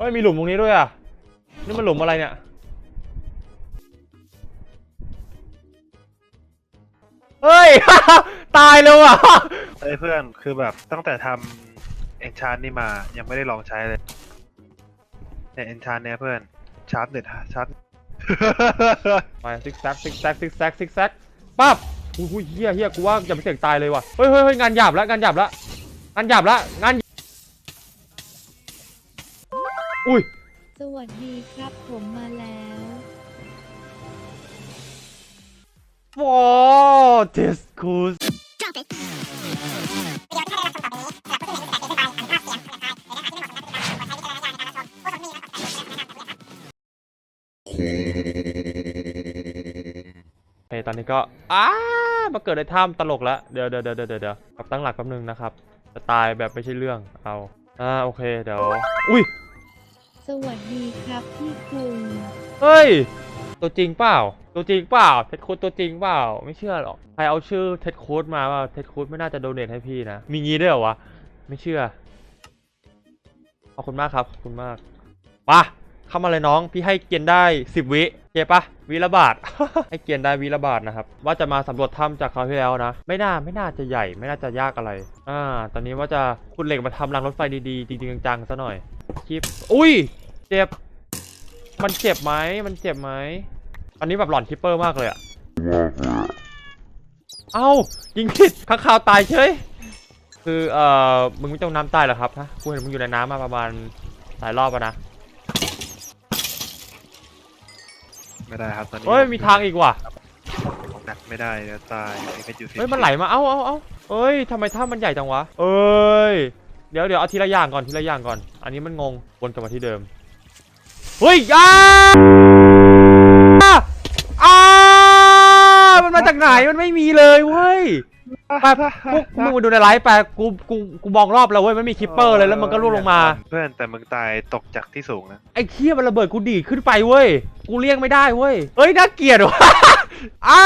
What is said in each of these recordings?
เฮ้ยมีหลุมตรงนี้ด้วยอะ นี่มันหลุมอะไรเนี่ย เฮ้ย ตายเลยว่ะ เอ้ยเพื่อนคือแบบตั้งแต่ทำเอนชานนี่มายังไม่ได้ลองใช้เลยเนี่ยเอนชานเนี่ยเพื่อนชาร์จเน็ตฮะชาร์จไปซิกแซกซิกแซกซิกแซกซิกแซกปั๊บอุ้ยอุ้ยเฮียเฮียกูว่าจะไม่เสี่ยงตายเลยว่ะ เฮ้ยเฮ้ยเฮ้ยงานหยาบแล้วงานหยาบแล้วงานหยาบแล้วงาน อุ้ย สวัสดีครับผมมาแล้วฟอเทสคูสเฮ้ยตอนนี้ก็ อ้า มาเกิดในถ้ำตลกแล้ว เดี๋ยวเดี๋ยวเดี๋ยวเดี๋ยวเดี๋ยวกลับตั้งหลักแป๊บนึงนะครับ จะตายแบบไม่ใช่เรื่อง เอา อ่า โอเค เดี๋ยว อุ้ยส วัสดีครับพี่คุงเฮ้ย ตัวจริงเปล่า ตัวจริงเปล่า เท็ดคูดตัวจริงเปล่า ไม่เชื่อหรอก ใครเอาชื่อเท็ดคูดมาว่าเท็ดคูดไม่น่าจะโดเนทให้พี่นะ มีงี้ด้วยเหรอวะ ไม่เชื่อ ขอบคุณมากครับ ขอบคุณมากปะเข้ามาเลยน้อง พี่ให้เกียนได้สิบวิเก็บปะวิละบาท ให้เกียนได้วิละบาทนะครับ ว่าจะมาสำรวจถ้ำจากคราวที่แล้วนะ ไม่น่าไม่น่าจะใหญ่ ไม่น่าจะยากอะไร อ่า ตอนนี้ว่าจะขุดเหล็กมาทำรางรถไฟดีๆจริงๆจังๆซะหน่อยคลิป อุ้ย เจ็บ มันเจ็บไหมมันเจ็บไหมอันนี้แบบหลอนคิปเปอร์มากเลยอะเอ้ายิงผิดข้างคาวตายเฉย คือเอ่อมึงไม่ต้องน้ำตายเหรอครับฮะกูเห็นมึงอยู่ในน้ำมาประมาณหลายรอบแล้วนะไม่ได้ครับตอนนี้เฮ้ยมีทางอีกว่ะหนักไม่ได้เดี๋ยวตายมีเพชรอยู่สิบเฮ้ยมันไหลมาเอ้าเอ้าเอ้าเอ้ยทำไมถ้ามันใหญ่จังวะเอ้ยเดี๋ยวเดี๋ยวเอาทีละอย่างก่อนทีละอย่างก่อน อันนี้มันงงวนกลับมาที่เดิม เฮ้ยอ้าอ้ามันมาจากไหนมันไม่มีเลยเว้ยไปพวกมึงมาดูในไลฟ์ไปกูกูกูมองรอบแล้วเว้ยไม่มีคิปเปอร์เลยแล้วมันก็ร่วงลงมา เพื่อนแต่มึงตายตกจากที่สูงนะไอ้เคี้ยมันระเบิดกูดีดขึ้นไปเว้ยกูเลี่ยงไม่ได้เว้ยเฮ้ยน่าเกลียดว่ะอ้า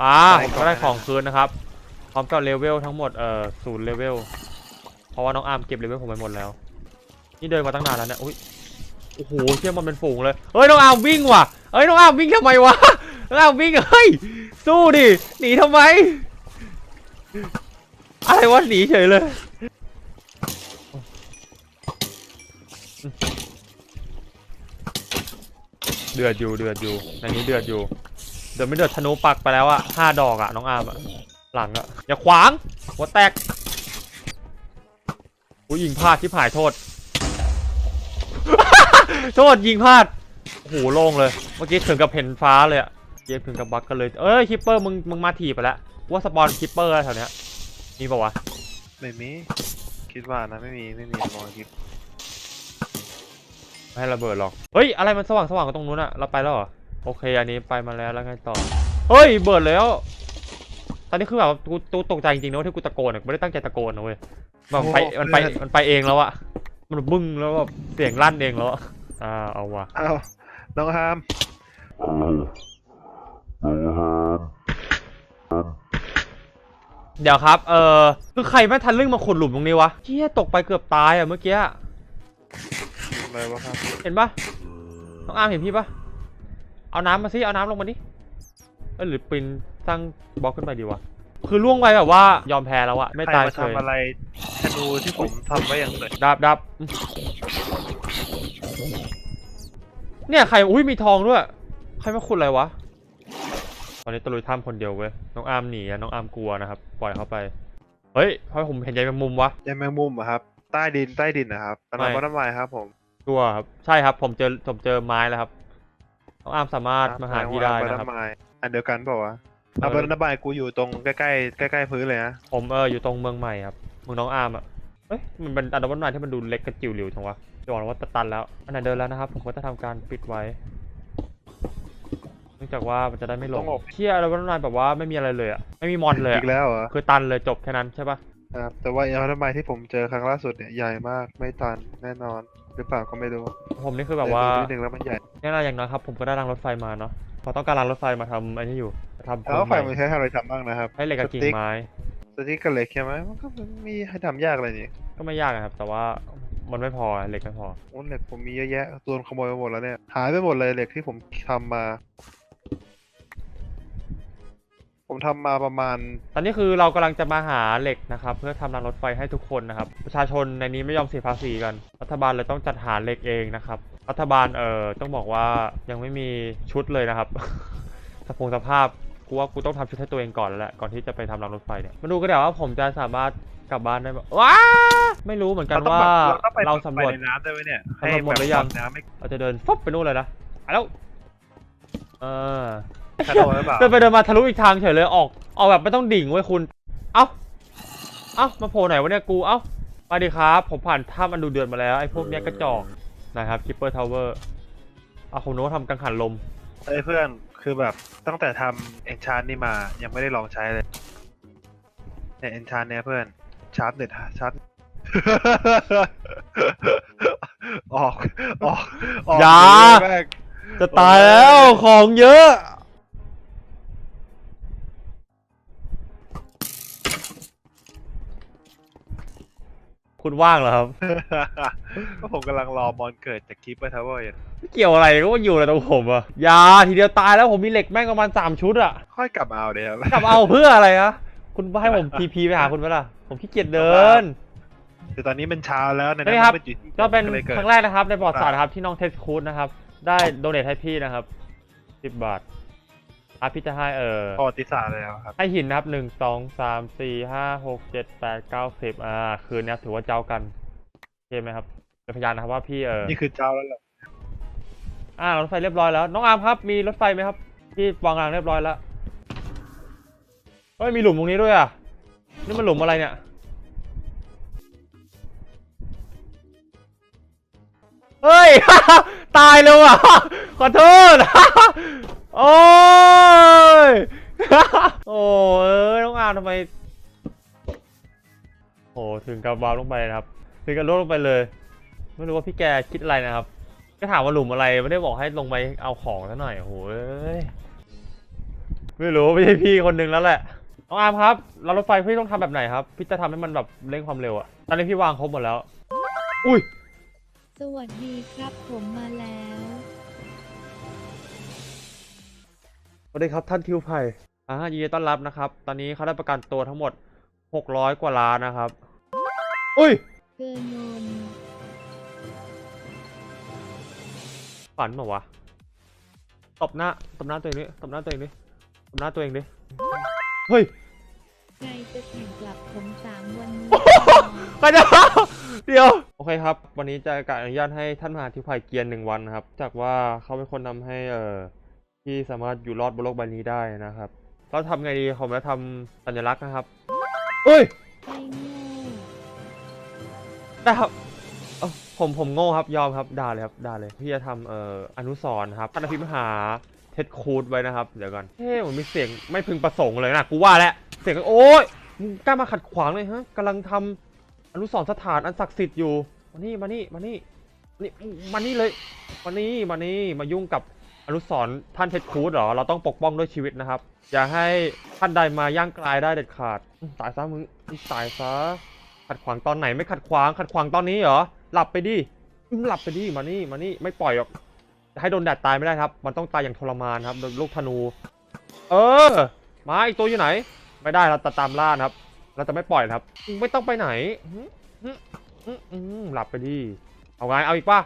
อ่าผมก็ได้ของคืนนะครับ พร้อมกับเลเวลทั้งหมดเอ่อศูนย์เลเวลเพราะว่าน้องอาร์มเก็บเลเวลผมไปหมดแล้ว นี่เดินมาตั้งนานแล้วเนี่ยอุ้ยโอ้โหเชี่ยมันเป็นฝูงเลยเฮ้ยน้องอามวิ่งว่ะเฮ้ยน้องอามวิ่งทำไมวะน้องอามวิ่งเฮ้ยสู้ดิหนีทำไมอะไรวะหนีเฉยเลยเดือดอยู่เดือดอยู่ในนี้เดือดอยู่เดือดไม่เดือดธนูปักไปแล้วอะห้าดอกอะน้องอาร์มอะหลังอะอย่าขวางหัวแตกกูยิงพลาดที่ผายโทษ โทษยิงพลาดโอ้โหโล่งเลย เมื่อกี้ถึงกับเห็นฟ้าเลยอะเกมถึงกับบักกันเลย เอ้ยคิปเปอร์มึงมึงมาถีบไปแล้วกูว่าสปอนคิปเปอร์แล้วแถวเนี้ยมีปะวะไม่มี คิดว่านะไม่มีไม่มีมองคิดไม่ให้ระเบิดหรอก เฮ้ย อะไรมันสว่างสว่างกันตรงนู้นอะเราไปแล้วเหรอ โอเค อันนี้ไปมาแล้วแล้วไงต่อ เฮ้ย เบิดแล้ว ตอนนี้คือแบบกูกูตกใจจริงๆนะว่าที่กูตะโกนอะกูไม่ได้ตั้งใจตะโกนนะเว้ยแบบมันไปมันไปมันไปเองแล้วอะมันบึ้งแล้วแบบเสียงลั่นเองแล้ว อะอ่าเอาว่ะอ้าวน้องฮามเดี๋ยวครับ เออคือใครไม่ทันเรื่องมาขุดหลุมตรงนี้วะเชี่ยตกไปเกือบตายอะเมื่อกี้ อะไรวะครับเห็นปะน้องอาร์มเห็นพี่ปะเอาน้ำมาสิ เอาน้ำลงมาดิเอยหรือปีนสร้างบล็อกขึ้นไปดีวะ คือล่วงไปแบบว่ายอมแพ้แล้วอะไม่ใครตายมาเฉยทำอะไรธนูที่ผมทำไว้อย่างสวยดับดับ เนี่ยใครอุ้ยมีทองด้วย ใครมาขุดอะไรวะ ตอนนี้ตะลุยถ้ำคนเดียวเว้ย น้องอาร์มหนีอะน้องอาร์มกลัวนะครับ ปล่อยเขาไป เฮ้ยทำไมผมเห็นใยแมงมุมวะยังแมงมุมเหรอะครับ ใต้ดินใต้ดินนะครับตอนนั้นไม่ ว่าน้ำลายครับ ผมกลัวครับ ใช่ครับ ผมเจอผมเจอไม้แล้วครับ น้องอาร์มสามารถมาหาพี่ได้นะครับน้ำลายอันเดียวกันเปล่าวะเออเอาเป็นน้ำลายกูอยู่ตรงใกล้ๆใกล้ๆพื้นเลยนะผมเอออยู่ตรงเมืองใหม่ครับเมืองน้องอาร์มอะเอ้ยมันเป็นอันดับวันที่มันดูเล็กกระจิ๋วหลิวจังวะ จะบอกว่าตันแล้ว อันไหนเดินแล้วนะครับ ผมก็จะทำการปิดไว้ เนื่องจากว่ามันจะได้ไม่หลงเชี่ยอันดับวันแบบว่าไม่มีอะไรเลยอะไม่มีมอนเลยอะอีกแล้วเหรอคือตันเลยจบแค่นั้นใช่ปะครับแต่ว่าเอาน้ำลายที่ผมเจอครั้งล่าสุดเนี่ยใหญ่มากไม่ตันแน่นอน หรือเปล่าก็ไม่รู้ผมนี่คือแบบว่าเดินดูนิดนึงแล้วมันใหญ่แน่นอนอย่างน้อยครับผมก็ได้รางรถไฟมาเนาะพอต้องการรางรถไฟมาทำอันนี้อยู่ทำแล้วไฟโครงมันใหม่ใช้ทำอะไรทำบ้างนะครับ ให้เหล็กกับกิ่งไม้ สติ๊กกับเหล็กใช่ไหมมันก็ไม่มีให้ทำยากอะไรนี่ก็ไม่ยากอะครับแต่ว่า มันไม่พอเหล็กไม่พอ โอ้เหล็กผมมีเยอะแยะโดนขโมยไปหมดแล้วเนี่ย หายไปหมดเลยเหล็กที่ผมทำมา ผมทำมาประมาณ ตอนนี้คือเรากำลังจะมาหาเหล็กนะครับ เพื่อทำรางรถไฟให้ทุกคนนะครับ ประชาชนในนี้ไม่ยอมเสียภาษีกัน รัฐบาลเลยต้องจัดหาเหล็กเองนะครับ รัฐบาลเอ่อต้องบอกว่ายังไม่มีชุดเลยนะครับ สภงสภาพ กูว่ากูต้องทำชุดให้ตัวเองก่อนแล้วแหละก่อนที่จะไปทำรางรถไฟเนี่ยมาดูกันเดี๋ยวว่าผมจะสามารถกลับบ้านได้ไหมว้าไม่รู้เหมือนกันเราต้องว่าแบบเราต้องไปเราสำรวจไปในน้ำได้ไหมเนี่ยสำรวจหมดหรือยังแบบน้ำไม่เราจะเดินฟุบไปนู่นเลยนะไปแล้วเออกระโดดหรือเปล่าเดินไปเดินมาทะลุอีกทางเฉยเลยออกออกแบบไม่ต้องดิ่งเว้ยคุณ เอ้าเอ้ามาโผล่ไหนวะเนี่ยกูเอ้ามาดิครับ ผมผ่านถ้ำอันดูเดือดมาแล้วไอ้พวกเนี้ยกระจอกนะครับคิปเปอร์ทาวเวอร์เอาผมนึกว่าทำกังหันลมเอ้ยเพื่อน คือแบบตั้งแต่ทำเอนชานนี่มายังไม่ได้ลองใช้เลยเนี่ยเอนชานเนี่ยเพื่อนชาร์จเน็ตชาร์จออกออกออกอย่าแม่งจะตายแล้วของเยอะ คุณว่างเหรอครับ ก็ผมกำลังรอมอนเกิดจากคิปเปอร์ทาวเวอร์อยู่เกี่ยวอะไรก็มันอยู่อะไรตรงผมอะอยาทีเดียวตายแล้วผมมีเหล็กแม่งประมาณสามชุดอะค่อยกลับมาเอาเดี๋ยวกลับเอาเพื่ออะไรอะคุณให้ผมทีพีไปหาคุณไหมล่ะ ผมขี้เกียจเดินคือตอนนี้มันเช้าแล้วในเฮ้ยครับมัอยู่ที่ก็เป็นลยกิดครั้งแรกนะครับในประวัติศาสตร์นะครับที่น้องเทสคูดนะครับ ได้โดเนทให้พี่นะครับสิบบาท อะพี่จะให้เออประวัติศาสตร์เลยครับให้หินนะครับหนึ่งสองสามสี่ห้าหกเจ็ดแปดเก้าสิบอ่า คืนนี้ถือว่าเจ้ากันโอเคไหมครับเป็นพยานนะครับว่าพี่เออนี่คือเจ้าแล้วเหรออ่ารถไฟเรียบร้อยแล้ว น้องอาร์มครับ มีรถไฟไหมครับพี่วางรางเรียบร้อยแล้วเฮ้ยมีหลุมตรงนี้ด้วยอะนี่มันหลุมอะไรเนี่ยเฮ้ย ตายเลยว่ะ ขอโทษ โอ้ย โอ้เอ้ยน้องอาร์มทำไม โอ้ถึงกับวาร์ปลงไปนะครับ ถึงกับลดลงไปเลย ไม่รู้ว่าพี่แกคิดอะไรนะครับ ก็ถามว่าหลุมอะไร ไม่ได้บอกให้ลงไปเอาของซะหน่อยโอ้โหเอ้ยไม่รู้ไม่ใช่พี่คนหนึ่งแล้วแหละ น้องอาร์มครับ เรารถไฟพี่ต้องทำแบบไหนครับ พี่จะทำให้มันแบบเร่งความเร็วอะตอนนี้พี่วางครบหมดแล้ว อุ้ย สวัสดีครับผมมาแล้ว สวัสดีครับท่านทิวไผ่อ่ายินดีต้อนรับนะครับ ตอนนี้เขาได้ประกันตัวทั้งหมด 600 กว่าล้านนะครับ อุ้ยเกอร์นนฝันเปล่าวะ ตบหน้า ตบหน้าตัวเองดิ ตบหน้าตัวเองดิ ตบหน้าตัวเองดิ เฮ้ยใครจะแข่งกลับผมสามวันนี้ไปเดี๋ยวเดี๋ยว โอเคครับ วันนี้จะการอนุญาตให้ท่านมหาทิพายเกียร์หนึ่งวันนะครับ จากว่าเขาเป็นคนทำให้เอ่อ ที่สามารถอยู่รอดบนโลกใบนี้ได้นะครับ เราทำไงดีผมจะทำสัญลักษณ์นะครับเอ้ยไอ้โง่ได้ครับเอ้าผมผมโง่ครับยอมครับด่าเลยครับด่าเลยพี่จะทำเอ่ออนุสรณ์นะครับท่านอภิมหาเท็ดคูดไว้นะครับ เดี๋ยวก่อนเฮ้ยมันมีเสียงไม่พึงประสงค์เลยนะกูว่าแล้วเสียงโอ๊ยมึงกล้ามาขัดขวางเลยฮะกำลังทำอนุสรณ์สถานอันศักดิ์สิทธิ์อยู่มานี่มานี่มานี่นี่มานี่เลยมานี่มานี่มายุ่งกับ อนุสรณ์ท่านเท็ดคูดเหรอ เราต้องปกป้องด้วยชีวิตนะครับ อย่าให้ท่านใดมาย่างกลายได้เด็ดขาดตายซะมึงตายซะ ขัดขวางตอนไหนไม่ขัดขวาง ขัดขวางตอนนี้เหรอ หลับไปดิ หลับไปดิ มานี่ มานี่ ไม่ปล่อยหรอกจะให้โดนแดดตายไม่ได้ครับ มันต้องตายอย่างทรมานครับ โดนลูกธนู เออ มาอีกตัวอยู่ไหน ไม่ได้เราจะตามล่าครับ เราจะไม่ปล่อยครับ ไม่ต้องไปไหน หลับไปดิ เอาไง เอาอีกป่ะ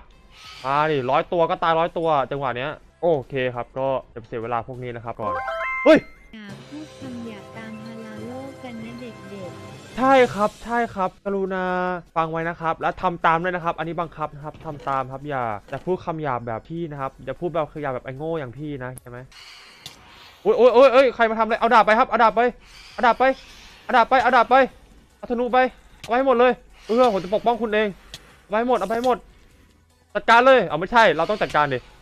มาดิร้อยตัวก็ตายร้อยตัว จังหวะเนี้ย โอเคครับก็จะเสียเวลาพวกนี้นะครับก่อนเฮ้ยอย่าพูดคำหยาบตามฮาลาโลกกันนะเด็กใช่ครับใช่ครับ กรุณาฟังไว้นะครับ และทำตามด้วยนะครับ อันนี้บังคับนะครับทำตามครับอย่าอย่าพูดคำหยาบแบบพี่นะครับอย่าพูดแบบคำหยาบแบบไอ้โง่อย่างพี่นะใช่ไหมโอ้ยโอ้ยโอ้ยเอ้ยใครมาทำอะไรเอาดาบไปครับเอาดาบไปเอาดาบไปเอาดาบไปเอาดาบไปเอาธนูไปเอาไปให้หมดเลยเออผมจะปกป้องคุณเองเอาไปให้หมดเอาไปให้หมด จัดการเลยเอาไม่ใช่ เราต้องจัดการดิเออ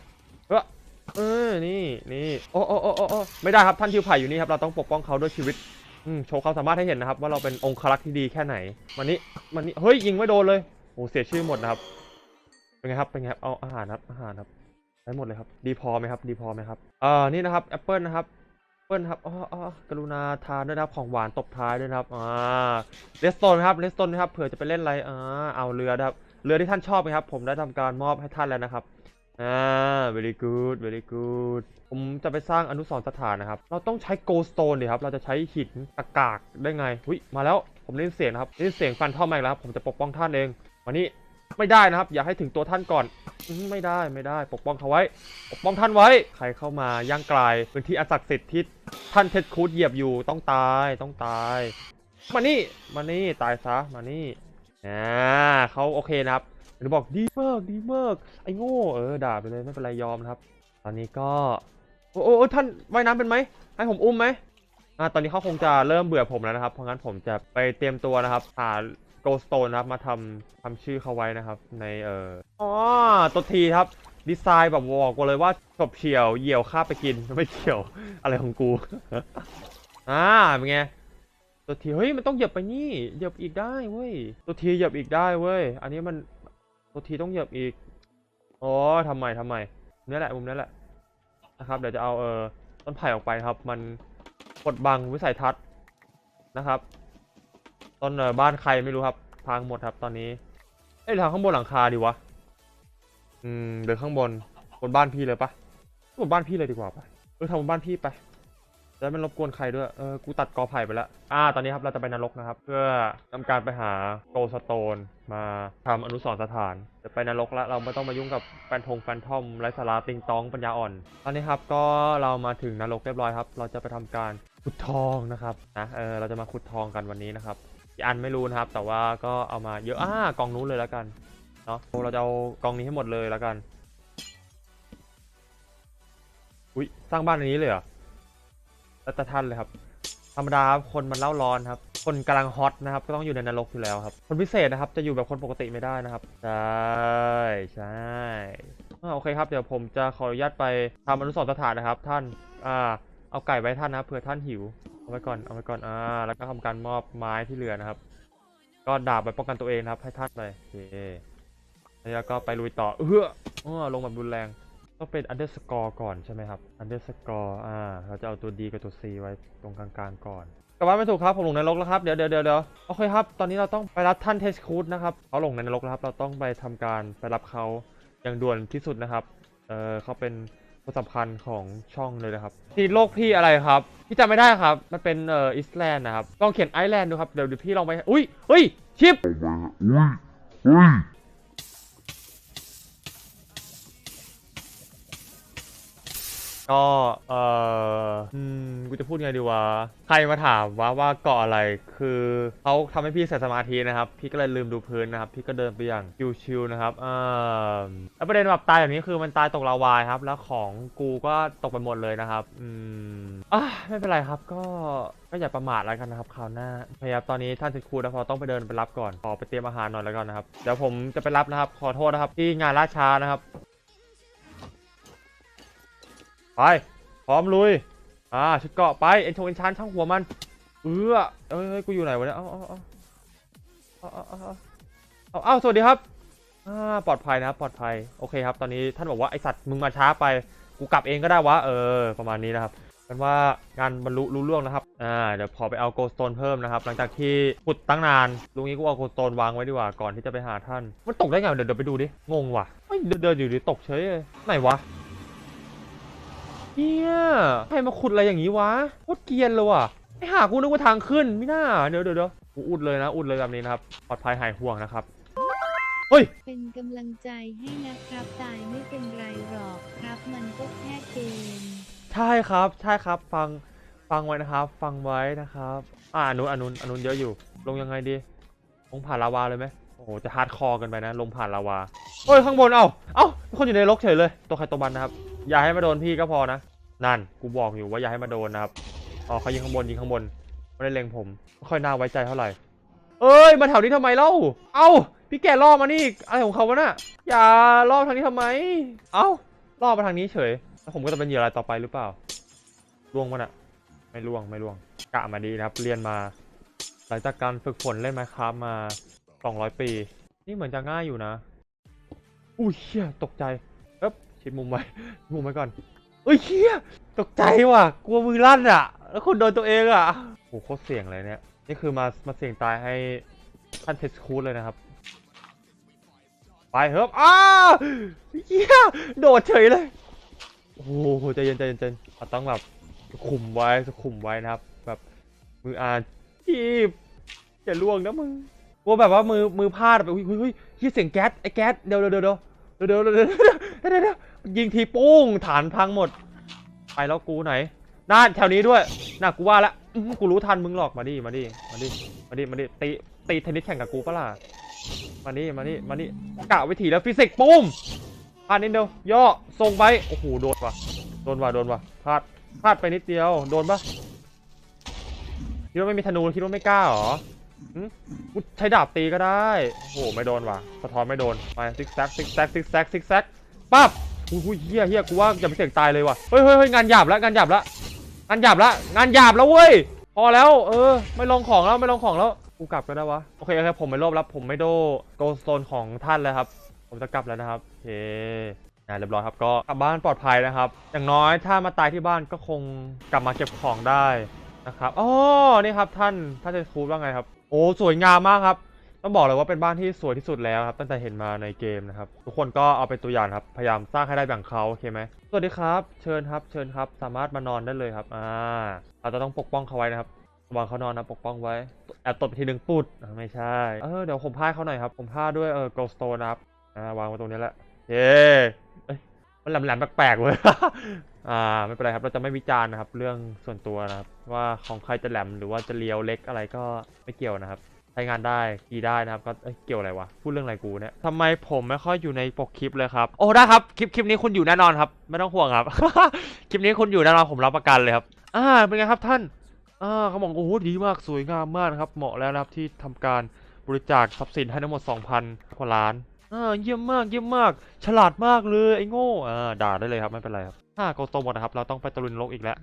เออ นี่ นี่โอ้โอ้โอ้โอ้ไม่ได้ครับท่านทิวไผ่อยู่นี่ครับ เราต้องปกป้องเขาด้วยชีวิต อืม โชว์ความสามารถให้เห็นนะครับ ว่าเราเป็นองครักษ์ที่ดีแค่ไหน มันนี้ มันนี้ เฮ้ย ยิงไม่โดนเลย โอ้เสียชื่อหมดนะครับ เป็นไงครับ เป็นไงครับ เอาอาหารครับ อาหารครับได้หมดเลยครับ ดีพอไหมครับ ดีพอไหมครับ เอ่อ นี่นะครับ แอปเปิลนะครับแอปเปิลครับอ๋ออ๋อ กรุณาทานด้วยนะครับ ของหวานตบท้ายด้วยนะครับ อ่าเลสโตนครับ เลสโตนนะครับ เผื่อจะไปเล่นอะไร อ่า เอาเรือครับ เรือที่ท่านชอบไหมครับ ผมได้ทำการมอบให้ท่านแล้วนะครับ อ่า very good very good ผมจะไปสร้างอนุสรณ์สถานนะครับ เราต้องใช้ goldstone ดิครับ เราจะใช้หินตะกากได้ไงหุยมาแล้ว ผมได้ยินเสียงนะครับได้ยินเสียงฟันท่อมมาอีกแล้วครับ ผมจะปกป้องท่านเองมานี่ไม่ได้นะครับ อย่าให้ถึงตัวท่านก่อน ไม่ได้ไม่ได้ ปกป้องเขาไว้ ปกป้องท่านไว้ ใครเข้ามาย่างกลายพื้นที่อันศักดิ์สิทธิ์ที่ท่านเท็ดคูดเหยียบอยู่ ต้องตาย ต้องตาย มานี่ มานี่ ตายซะ มานี่ อ่าเขาโอเคนะครับ หรือบอกดีมากดีมากไอ้โง่เออด่าไปเลยไม่เป็นไรยอมนะครับ ตอนนี้ก็โอ้โอ้ท่านว่ายน้ำเป็นไหมให้ผมอุ้มไหมอ่าตอนนี้เขาคงจะเริ่มเบื่อผมแล้วนะครับ เพราะงั้นผมจะไปเตรียมตัวนะครับหาโกลสโตนนะครับมาทำทำชื่อเขาไว้นะครับ ในเอ่ออ๋อตัวทีครับดีไซน์แบบบอกกูเลยว่าฉบเฉียวเหยี่ยวข้าไปกินไม่เฉียว อะไรของกูอ่าเป็นไงตัวทีเฮ้ยมันต้องเหยียบไปนี่เหยียบอีกได้เว้ยตัวทีเหยียบอีกได้เว้ย อันนี้มัน ตัวทีต้องเหยียบอีกอ๋อทำไมทำไมนี่แหละมุมนี้แหละนะครับเดี๋ยวจะเอาเออต้นไผ่ออกไปครับ มันกดบังวิสัยทัศน์นะครับต้นเออบ้านใครไม่รู้ครับพังหมดครับตอนนี้เอ้ยทางข้างบนหลังคาดีวะอืมเดินข้างบนบนบ้านพี่เลยปะบนบ้านพี่เลยดีกว่าปะเออทำบนบ้านพี่ไป จะได้ไม่รบกวนใครด้วย เออ กูตัดกอไผ่ไปแล้ว อ่า ตอนนี้ครับ เราจะไปนรกนะครับ เพื่อทำการไปหาโกลสโตน มาทำอนุสรณ์สถาน จะไปนรกแล้ว เราไม่ต้องมายุ่งกับแฟนทงแฟนทอมไรสาระติงตองปัญญาอ่อน ตอนนี้ครับ ก็เรามาถึงนรกเรียบร้อยครับ เราจะไปทำการขุดทองนะครับ นะ เออ เราจะมาขุดทองกันวันนี้นะครับอันไม่รู้นะครับ แต่ว่าก็เอามาเยอะ อ่ากองนู้นเลยแล้วกัน เนาะเราจะเอากองนี้ให้หมดเลยแล้วกัน อุ้ยสร้างบ้านอันนี้เลยเหรอ แล้วแต่ท่านเลยครับ ธรรมดาครับคนมันเล่าร้อนครับ คนกำลังฮอตนะครับ ก็ต้องอยู่ในนรกอยู่แล้วครับ คนพิเศษนะครับ จะอยู่แบบคนปกติไม่ได้นะครับ ใช่ใช่โอเคครับ เดี๋ยวผมจะขออนุญาตไปทำอนุสรณ์สถานนะครับ ท่าน อ่า เอาไก่ไว้ท่านนะเผื่อท่านหิว เอาไว้ก่อน เอาไว้ก่อน อ่า แล้วก็ทำการมอบไม้ที่เหลือนะครับ ก็ดาบไปป้องกันตัวเองนะครับ ให้ท่านไปโอเคแล้วก็ไปลุยต่อ เออเออลงแบบรุนแรง ต้องเป็น underscore ก่อนใช่ไหมครับ underscore อ่า เราจะเอาตัว D กับตัว C ไว้ตรงกลางๆก่อนกลับบ้านไม่ถูกครับ ผมลงในรกแล้วครับเดี๋ยวเดี๋ยวเดี๋ยวเดี๋ยวโอเคครับ ตอนนี้เราต้องไปรับท่านเทสคูดนะครับเขาลงในนรกแล้วครับ เราต้องไปทำการไปรับเขาอย่างด่วนที่สุดนะครับ เออเขาเป็นคนสำคัญของช่องเลยนะครับ ที่โลกพี่อะไรครับ พี่จำไม่ได้ครับ มันเป็นเอ่ออิสแลนด์นะครับ ลองเขียนไอแลนด์ดูครับ เดี๋ยวเดี๋ยวพี่ลองไป อุ้ยเฮ้ย ชิป ก็เอออืมกูจะพูดไงดีวะใครมาถามว่าว่าเกาะอะไร คือเขาทำให้พี่เสียสมาธินะครับ พี่ก็เลยลืมดูพื้นนะครับ พี่ก็เดินไปอย่างชิวๆนะครับเออแล้วประเด็นแบบตายแบบนี้คือมันตายตกลาวายครับ แล้วของกูก็ตกไปหมดเลยนะครับ อืมอะไม่เป็นไรครับ ก็ก็อย่าประมาทแล้วกันนะครับคราวหน้าพยายามตอนนี้ท่านสิทธิ์ครูนะพอต้องไปเดินไปรับก่อนขอไปเตรียมอาหารหน่อยแล้วกันนะครับเดี๋ยวผมจะไปรับนะครับ ขอโทษนะครับ ที่งานล่าช้านะครับ ไป พร้อมลุย อ่า ชุดเกาะไปเอ็นชงเอ็นชานช่างหัวมัน เออเอ้ยกูอยู่ไหนวะเนี่ย เอาเอาเอาเอาเอาเอาสวัสดีครับ อ่า ปลอดภัยนะครับ ปลอดภัย โอเคครับ ตอนนี้ท่านบอกว่าไอสัตว์มึงมาช้าไป กูกลับเองก็ได้วะ เออ ประมาณนี้นะครับเป็นว่างานบรรลุรู้เรื่องนะครับ อ่า เดี๋ยวพอไปเอาโกลสโตนเพิ่มนะครับ หลังจากที่ขุดตั้งนาน ลุงนี้กูเอาโกลสโตนวางไว้ดีกว่า ก่อนที่จะไปหาท่าน มันตกได้ไง เดี๋ยวเดี๋ยวไปดูดิ งงว่ะเดินเดินอยู่ดิตกเฉย ไหนวะ เฮียใครมาขุดอะไรอย่างนี้วะโคตรเกรียนเลยว่ะไอ้ห่ากูนึกว่าทางขึ้นไม่น่าเดี๋ยวเดี๋ยวเดี๋ยวกูอุดเลยนะอุดเลยแบบนี้นะครับปลอดภัยหายห่วงนะครับเฮ้ยเป็นกำลังใจให้นะครับตายไม่เป็นไรหรอกครับมันก็แค่เกมใช่ครับใช่ครับฟังฟังไว้นะครับ ฟังไว้นะครับ อ่าอนุนอนุนอนุนเยอะอยู่ ลงยังไงดีลงผ่านลาวาเลยไหมโอ้โหจะฮาร์ดคอร์กันไปนะ ลงผ่านลาวาเฮ้ยข้างบนเอ้าเอ้ามีคนอยู่ในรกเฉยเลยตัวใครตัวมันนะครับ อย่าให้มาโดนพี่ก็พอนะ นั่น กูบอกอยู่ว่าอย่าให้มาโดนนะครับ อ๋อเขายิงข้างบนยิงข้างบน ไม่ได้เล็งผมไม่ค่อยน่าไว้ใจเท่าไหร่ เอ้ย มาแถวนี้ทำไมเล่า เอ้า พี่แกล่อมานี่ อะไรของเขาวะน่ะ อย่าล่อทางนี้ทำไม เอ้า ล่อมาทางนี้เฉย แล้วผมก็จะเป็นเหยื่อรายต่อไปหรือเปล่า ล่วงมันอะไม่ล่วงไม่ล่วง กะมาดีนะครับ เรียนมา หลังจากการฝึกฝนเล่นไมครับมา200 ปี นี่เหมือนจะง่ายอยู่นะ อุ้ยเชี่ยตกใจ ชิดมุมไว้มุมไว้ก่อนเอ้ยเชี่ยตกใจว่ะ กลัวมือลั่นอะ แล้วคนโดนตัวเองอะโหโคตรเสี่ยงเลยเนี่ย นี่คือมามาเสี่ยงตายให้ท่านเทสคูดเลยนะครับ ไปเฮิบอ้าเฮียโดดเฉยเลย โอ้โหใจเย็นใจเย็นใจเย็นต้องแบบคุมไว้คุมไว้นะครับ แบบมืออาชีพอย่าล่วงนะมึงกลัวแบบว่ามือมือพลาดแบบอุ้ยอุ้ยเฮียเสียงแก๊สไอ้แก๊สเดี๋ยวเดี๋ยวเดี๋ยวเดี๋ยวเดี๋ยวเดี๋ยวเดี๋ยว ยิงทีปุ้งฐานพังหมด ไปแล้วกูไหนน่าแถวนี้ด้วยน่ากูว่าละกูรู้ทันมึงหรอกมาดิมาดิมาดิมาดิมาดิตีตีเทนนิสแข่งกับกูปะล่ะมานี่มานี่มานี่กะวิธีแล้วฟิสิกส์ปุ้มพลาดนิดเดียวย่อทรงไปโอ้โหโดนว่ะโดนว่ะโดนว่ะพลาดพลาดไปนิดเดียวโดนปะคิดว่าไม่มีธนูคิดว่าไม่กล้าหรอหึกูใช้ดาบตีก็ได้ โอ้โห ไม่โดนว่ะ สะท้อนไม่โดน ไปซิกแซกซิกแซกซิกแซกซิกแซกปั๊บ อุ้ยอุ้ยเฮียเฮียกูว่าอย่าไปเสี่ยงตายเลยว่ะ เฮ้ยเฮ้ยเฮ้ยงานหยาบแล้วงานหยาบแล้วงานหยาบแล้วงานหยาบแล้วเว้ย พอแล้ว เออ ไม่ลองของแล้วไม่ลองของแล้ว กูกลับก็ได้วะ โอเคโอเคผมไม่รบแล้วผมไม่โดโกลโซนของท่านแล้วครับ ผมจะกลับแล้วนะครับเคอ่าเรียบร้อยครับก็กลับบ้านปลอดภัยนะครับ อย่างน้อยถ้ามาตายที่บ้านก็คงกลับมาเก็บของได้นะครับอ๋อนี่ครับท่านท่านจะคูดว่าไงครับ โอ้สวยงามมากครับ ต้องบอกเลยว่าเป็นบ้านที่สวยที่สุดแล้วครับตั้งแต่เห็นมาในเกมนะครับ ทุกคนก็เอาเป็นตัวอย่างครับ พยายามสร้างให้ได้แบบเขาโอเคไหมสวัสดีครับ เชิญครับ เชิญครับ สามารถมานอนได้เลยครับอ่าเราจะต้องปกป้องเขาไว้นะครับวังเขานอนนะปกป้องไว้แอบตบทีหนึ่งปุดไม่ใช่เออเดี๋ยวผมพาเขาหน่อยครับผมพาด้วยเออ gold stone นะครับอ่าวางไว้ตรงนี้แหละเย้เอ้ยมันแหลมๆแปลกๆเลยอ่าไม่เป็นไรครับเราจะไม่วิจารณ์นะครับ เรื่องส่วนตัวนะครับ ว่าของใครจะแหลมหรือว่าจะเลียวเล็กอะไรก็ไม่เกี่ยวนะครับ ใช้งานได้กีได้นะครับก็เกี่ยวอะไรวะพูดเรื่องอะไรกูเนี่ยทำไมผมไม่ค่อยอยู่ในปกคลิปเลยครับโอ้ได้ครับคลิปคลิปนี้คุณอยู่แน่นอนครับ ไม่ต้องห่วงครับคลิปนี้คุณอยู่แน่นอนผมรับประกันเลยครับอ่าเป็นไงครับท่านอ่าเขาบอกโอ้โหดีมากสวยงามมากนะครับเหมาะแล้วนะครับที่ทำการบริจาคทรัพย์สินให้ทั้งหมด 2,000กว่าล้านอ่าเยี่ยมมากเยี่ยมมาก ฉลาดมากเลยไอ้โง่อ่าด่าได้เลยครับไม่เป็นไรครับถ้าโกโตหมดนะครับเราต้องไปตะลุยนรกอีกแล้ว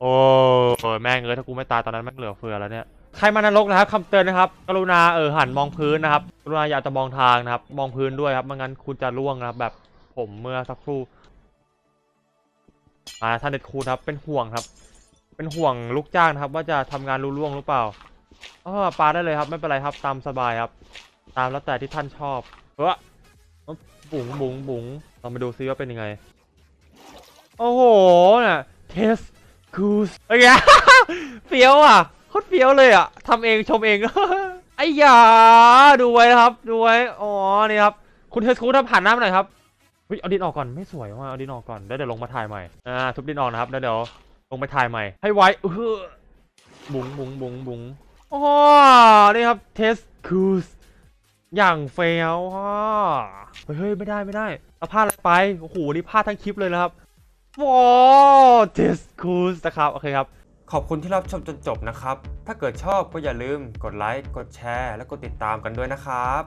โอ้ยแม่งเอ้ยถ้ากูไม่ตายตอนนั้นแม่งเหลือเฟือแล้วเนี่ย ใครมานรกนะครับคำเตือนนะครับ กรุณาเออหันมองพื้นนะครับ กรุณาอย่าจะมองทางนะครับ มองพื้นด้วยครับไม่งั้นคุณจะร่วงนะครับ แบบผมเมื่อสักครู่อ่าท่านเด็ดคูครับ เป็นห่วงครับ เป็นห่วงลูกจ้างนะครับ ว่าจะทำงานรู้ล่วงหรือเปล่าอ๋อปลาได้เลยครับ ไม่เป็นไรครับ ตามสบายครับ ตามแล้วแต่ที่ท่านชอบเฮ้ยบุ๋งบุ๋งบุ๋งเรามาดูซิว่าเป็นยังไง โอ้โหน่ะเทสคูสโอเคเฟี้ยวอะ ตรเฟี้ยวเลยอะทำเองชมเองไอ้ยาดูไว้นะครับ ดูไว้ อ๋อ นี่ครับ คุณเทสคูทำผ่านหน้ามาหน่อยครับเฮ้ยเอาดินออกก่อน ไม่สวยว่ะเอาดินออกก่อน แล้วเดี๋ยวลงมาถ่ายใหม่ อ่า ทุบดินออกนะครับ แล้วเดี๋ยวลงไปถ่ายใหม่ ให้ไวเออบุ๋งบุ๋งบุ๋งบุ๋งอ๋อนี่ครับ เทสคูสอย่างเฟี้ยวอะเฮ้ยเฮ้ย ไม่ได้ ไม่ได้เอาพลาดอะไรไป โอ้โห นี่พลาดทั้งคลิปเลยนะครับว้าวเทสคูสนะครับ โอเคครับ ขอบคุณที่รับชมจนจบนะครับ ถ้าเกิดชอบก็อย่าลืมกดไลค์ กดแชร์ และกดติดตามกันด้วยนะครับ